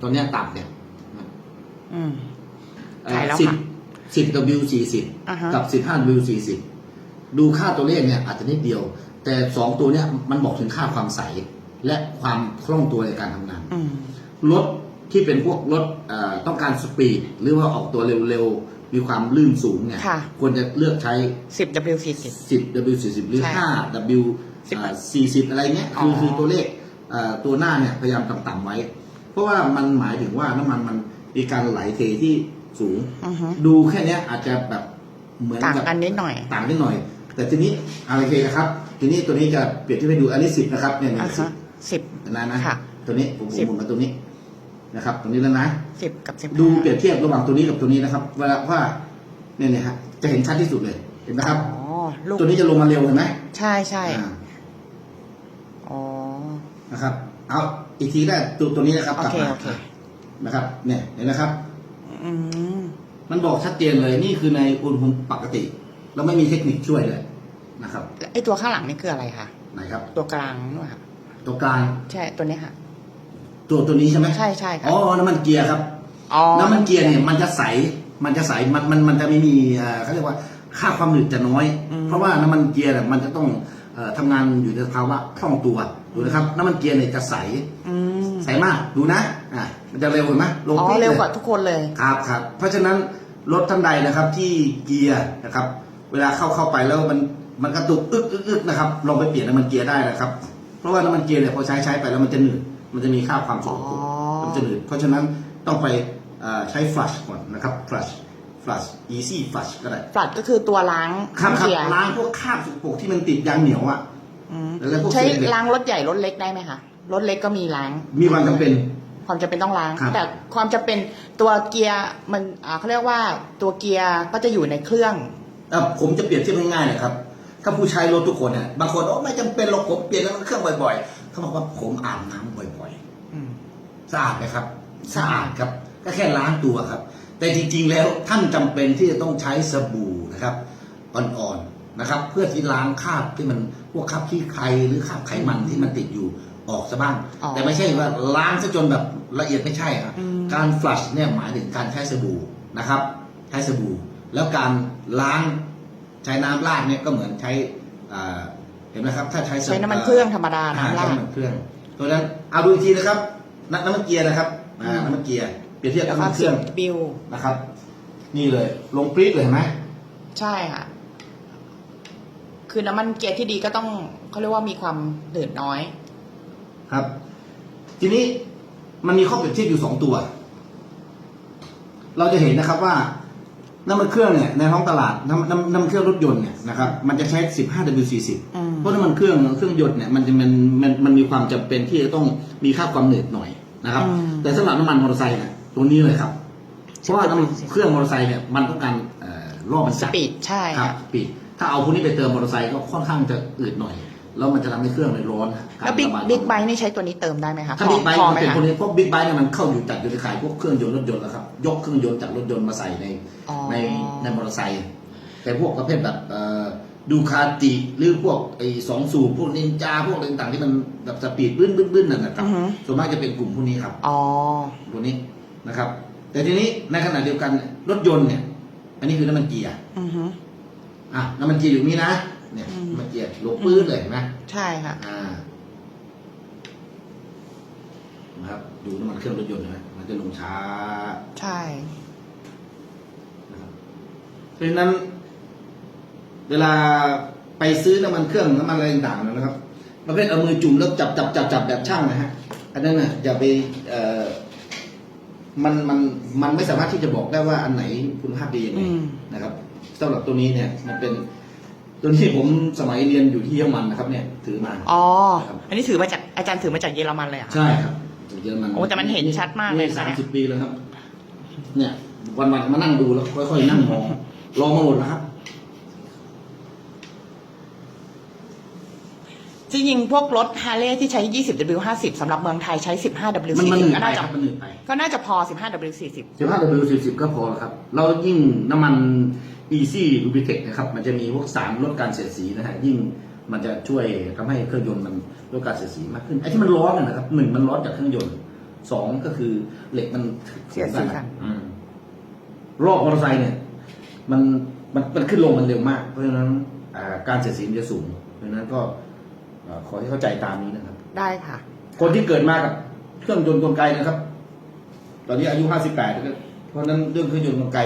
ตัวเนี้ยต่ำเนี่ยอืมขายแล้วสิบค่ะ สิบ W สี่สิบอ่าฮะ กับสิบห้า W สี่สิบดูค่าตัวเลขเนี่ยอาจจะนิดเดียว แต่สองตัวเนี่ยมันบอกถึงค่าความใส และความคล่องตัวในการทำงาน อืม รถที่เป็นพวกรถเอ่อต้องการสปีด หรือว่าออกตัวเร็วๆ มีความลื่นสูงเนี่ยค่ะ ควรจะเลือกใช้ สิบ W สี่สิบ 10 W 40หรือ ใช่5 W สิบอ่า40 อะไรเงี้ย คืออ๋อคือตัวเลขเอ่อตัวหน้าเนี่ย พยายามต่ำๆไว้เพ ราะว่ามันหมายถึงว่าน้ำมันมันมีการไหลเทที่สูง อือฮึ ดูแค่เนี้ยอาจจะแบบเหมือนต่างกับกันนิดหน่อย ต่างนิดหน่อย แต่ทีนี้อะไรเคครับ ทีนี้ตัวนี้จะเปรียบเทียบให้ดูอันนี้10นะครับเนี่ยอ่าเนี่ยสิฮะสิบ นะนะค่ะตัวนี้ผมสิบหมุนมาตัวนี้นะครับตัวนี้แล้วนะ สิบกับสิบดูห้าเปรียบเทียบระหว่างตัวนี้กับตัวนี้นะครับเวลาว่าเนี่ยเนี่ยฮะจะเห็นชัดที่สุดเลยเห็นไหมครับ อ๋อลูกตัวนี้จะลงมาเร็วเห็นไหมใช่ใช่อ่าอ๋อนะครับ เอา อีกทีได้ตัวตัวนี้นะครับโอกลับเคมาโอเคนะครับ เนี่ยเห็นนะครับ อืมมันบอกชัดเจนเลยนี่คือในอุณหภูมิปกติ แล้วไม่มีเทคนิคช่วยเลยนะครับ แล้วไอตัวข้างหลังนี่คืออะไรคะไหนครับ ตัวกลางนู่นค่ะตัวกลางใช่ตัวนี้ค่ะ ตัวตัวนี้ใช่ไหมใช่ใช่ค่ะอ๋อน้ำมันเกียร์ครับ อ๋อน้ำมันเกียร์เนี่ยมันจะใส มันจะใส มัน มัน มันจะไม่มีเอ่อเขาเรียกว่าค่าความหนืดจะน้อย เพราะว่าน้ำมันเกียร์เนี่ยมันจะต้องเอ่อทำงานอยู่ในภาวะคล่องตัว ดูนะครับน้ำมันเกียร์เนี่ยจะใสอืมใสมากดูนะอะมันจะเร็วเห็นไหมลงอ๋อปี๊ดเร็วลยกว่าทุกคนเลย ครับครับเพราะฉะนั้นรถท่านใดนะครับที่เกียร์นะครับ เวลาเข้าเข้าไปแล้วมันมันกระตุกอึกอึกอึกนะครับลองไปเปลี่ยนน้ำมันเกียร์ได้นะครับ เพราะว่าน้ำมันเกียร์เนี่ยพอใช้ใช้ไปแล้วมันจะหนืดมันจะมีค่าความสกปรกอ๋อ มันจะหนืดเพราะฉะนั้นต้องไปเอ่อใช้ flush ก่อนนะครับ flush flush easy flush ก็ได้ ฟลัดก็คือตัวล้างครับครับเกียร์ ล้างพวกคราบสกปรกที่มันติดยางเหนียวอะ อืมแล้วพวกใช้เศษเหล็กล้างรถใหญ่รถเล็กได้ไหมคะรถเล็กก็มีล้าง มีความจำเป็น ความจะเป็นต้องล้าง ครับแต่ความจะเป็นตัวเกียร์มันอ่าเขาเรียกว่าตัวเกียร์ก็จะอยู่ในเครื่องเอ่อผมจะเปรียบเทียบง่ายๆนะครับ ถ้าผู้ใช้รถทุกคนเนี่ยบางคนโอ้ไม่จำเป็นหรอกผมเปลี่ยนน้ำมันเครื่องบ่อยๆ เขาบอกว่าผมอาบน้ำบ่อยอืมๆสะอาดไหมครับสะอาดครับ ก็แค่ล้างตัวครับ แต่จริงๆแล้วท่านจำเป็นที่จะต้องใช้สบู่นะครับ อ่อนๆ นะครับ เพื่อที่ล้างคราบที่มันพวกคราบขี้ใครหรือคราบไขมันที่มันติดอยู่ออกซะบ้าง อ๋อแต่ไม่ใช่ว่าล้างซะจนแบบละเอียดไม่ใช่ครับอืม การฟลัชเนี่ยหมายถึงการใช้สบู่นะครับ ใช้สบู่ แล้วการล้างใช้น้ำราดเนี่ยก็เหมือนใช้อ่าเห็นไหมครับ ถ้าใช้สใช้น้ำมันเครื่องธรรมดาอ่าน้ำราใช้ดน้ำมันเครื่องตัวนั้นเอาดูอีกทีนะครับน้ำน้ำมันเกียร์นะครับอ่าอืม น้ำมันเกียร์เปรียบเทียบแล้กับวก็น้ำมันเคสิรื่บองบิลนะครับ นี่เลย ลงปรี๊ดเลยเห็นไหมใช่ค่ะ คือน้ำมันเกียร์ที่ดีก็ต้องเขาเรียกว่ามีความหนืดน้อย ครับ ทีนี้มันมีข้อเปรียบเทียบอยู่สองตัว เราจะเห็นนะครับว่าน้ำมันเครื่องเนี่ยในท้องตลาดน้ำน้ำน้ำมันเครื่องรถยนต์เนี่ยนะครับมันจะใช้ 15 W40 อืม เพราะน้ำมันเครื่องเครื่องยนต์เนี่ยมันจะมันมันมันมีความจำเป็นที่จะต้องมีค่าความเหนื่อยหน่อยนะครับ อืม แต่สำหรับน้ำมันมอเตอร์ไซค์เนี่ยตัวนี้เลยครับ เพราะว่าน้ำมันเครื่องมอเตอร์ไซค์เนี่ยมันต้องการเอ่อรอบมันสจัดปีดใช่ครับค่ะปีด ถ้าเอาพวกนี้ไปเติมมอเตอร์ไซค์ก็ค่อนข้างจะอืดหน่อย แล้วมันจะทำให้เครื่องเลยร้อนแล้วบิ๊กระายบิ๊กไบค์นี่ใช้ตัวนี้เติมได้ไหมคะถ้าบิ๊กไบค์พอมันไหมเป็นคะพวกนี้พวกบิ๊กไบค์เนี่ยมันเข้าอยู่จัดอยู่ในขายพวกเครื่องยนต์รถยนต์แล้วครับยกเครื่องยนต์จากรถยนต์มาใส่ในอ๋อ ในในมอเตอร์ไซค์แต่พวกประเภทแบบเอ่อดูคาติหรือพวกไอ้สองสูบพวกนินจาพวกอะไรต่างๆที่มันแบบสปีดบึ้นบึ้นบึ้นนั่นนะครับอือฮึส่วนมากจะเป็นกลุ่มพวกนี้ครับ อ๋อ ตัวนี้นะครับ แต่ทีนี้ในขณะเดียวกันรถยนต์เนี่ย อันนี้คือน้ำมันเกียร์ อือฮึ อะน้ำมันเกียร์อยู่นี่นะเนี่ยอืมน้ำมันเกียร์ลงปื้ดเลยเห็นไหมใช่ค่ะ อ่านะครับดูน้ำมันเครื่องรถยนต์เห็นไหมมันจะลงช้าใช่นะครับเพราะฉะนั้น เวลาไปซื้อน้ำมันเครื่องน้ำมันอะไรต่างๆนะครับประเภทเอามือจุ่มแล้วจับจับจับจับแบบช่างนะฮะอันนั้นน่ะอย่าไปเอ่อ มันมันมันไม่สามารถที่จะบอกได้ว่าอันไหนคุณภาพดียังไงอืมนะครับสำหรับตัวนี้เนี่ยมันเป็นตัวนี้ผมสมัยเรียนอยู่ที่เยอรมันนะครับเนี่ยถือมาอ๋อครับอันนี้ถือมาจากอาจารย์ถือมาจากเยอรมันเลยเหรอะใช่ครับเยอรมันโอ้แต่มันเห็นชัดมากเลยนะสามสิบปีแล้วครับ เนี่ยวันวันๆมานั่งดูแล้วค่อยๆนั่งมองลองมาหมดแล้วครับ จริงๆพวกรถฮาร์เลย์ที่ใช้ 20W50 สำหรับเมืองไทยใช้ 15W40 มันมันหนืดก็ไปน่าคจะรับมันหนืดไป ก็น่าจะพอ 15W40 สิบห้า W สี่สิบก็พอแล้วครับ เรายิ่งน้ำมัน Easy Lubricate นะครับ มันจะมีพวกสารลดการเสียดสีนะฮะ ยิ่งมันจะช่วยทำให้เครื่องยนต์มันลดการเสียดสีมากขึ้น ไอ้ที่มันร้อนนะนะครับหนึ่งมันร้อนจากเครื่องยนต์สองก็คือเหล็กมันเสียดสีกัน อืมรอบมอเตอร์ไซค์เนี่ย มันมันมันขึ้นลงมันเร็วมาก เพราะฉะนั้นอ่าการเสียดสีมันจะสูง เพราะฉะนั้นก็ อ่าขอให้เข้าใจตามนี้นะครับ ได้ค่ะ คนที่เกิดมากับเครื่องยนต์กลไกนะครับ ตอนนี้อายุห้าสิบแปดเพราะฉะนั้นเรื่องเครื่องยนต์กลไก